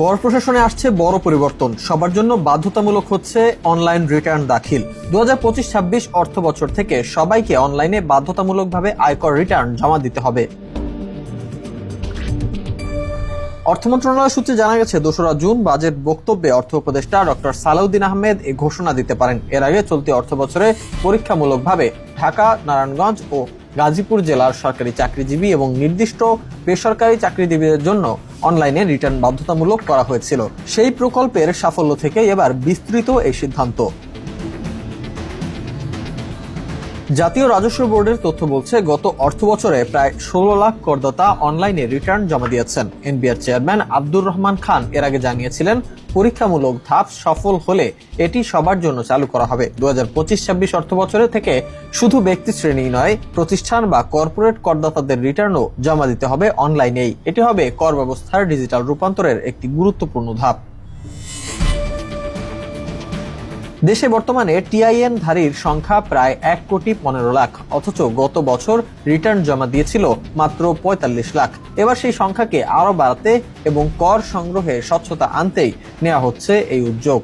কর প্রশাসনে আসছে বড় পরিবর্তন। সবার জন্য বাধ্যতামূলক হচ্ছে অনলাইন রিটার্ন দাখিল। দু হাজার পঁচিশ ছাব্বিশ অর্থ বছর থেকে সবাইকে অনলাইনে বাধ্যতামূলকভাবে আয়কর রিটার্ন জমা দিতে হবে। অর্থ মন্ত্রণালয় সূত্রে জানা গেছে, দোসরা জুন বাজেট বক্তব্যে অর্থ উপদেষ্টা ডক্টর সালাউদ্দিন আহমেদ এ ঘোষণা দিতে পারেন। এর আগে চলতি অর্থ বছরে পরীক্ষামূলকভাবে ঢাকা, নারায়ণগঞ্জ ও গাজীপুর জেলার সরকারি চাকরিজীবী এবং নির্দিষ্ট বেসরকারি চাকরিজীবীদের জন্য অনলাইনে রিটার্ন বাধ্যতামূলক করা হয়েছিল। সেই প্রকল্পের সাফল্য থেকে এবার বিস্তৃত এই সিদ্ধান্ত। জাতীয় রাজস্ব বোর্ডের তথ্য বলছে, গত অর্থ বছরে প্রায় ষোলো লাখ করদাতা অনলাইনে রিটার্ন জমা দিয়েছেন। এনবিআর চেয়ারম্যান আব্দুর রহমান খান এর আগে জানিয়েছিলেন, পরীক্ষামূলক ধাপ সফল হলে এটি সবার জন্য চালু করা হবে। দু হাজার পঁচিশ ছাব্বিশ অর্থ বছরে থেকে শুধু ব্যক্তি শ্রেণি নয়, প্রতিষ্ঠান বা কর্পোরেট করদাতাদের রিটার্নও জমা দিতে হবে অনলাইনেই। এটি হবে কর ব্যবস্থার ডিজিটাল রূপান্তরের একটি গুরুত্বপূর্ণ ধাপ। দেশে বর্তমানে টিআইএন ধারীর সংখ্যা প্রায় এক কোটি পনেরো লাখ, অথচ গত বছর রিটার্ন জমা দিয়েছিল মাত্র পঁয়তাল্লিশ লাখ। এবার সেই সংখ্যাকে আরও বাড়াতে এবং কর সংগ্রহে স্বচ্ছতা আনতেই নেওয়া হচ্ছে এই উদ্যোগ।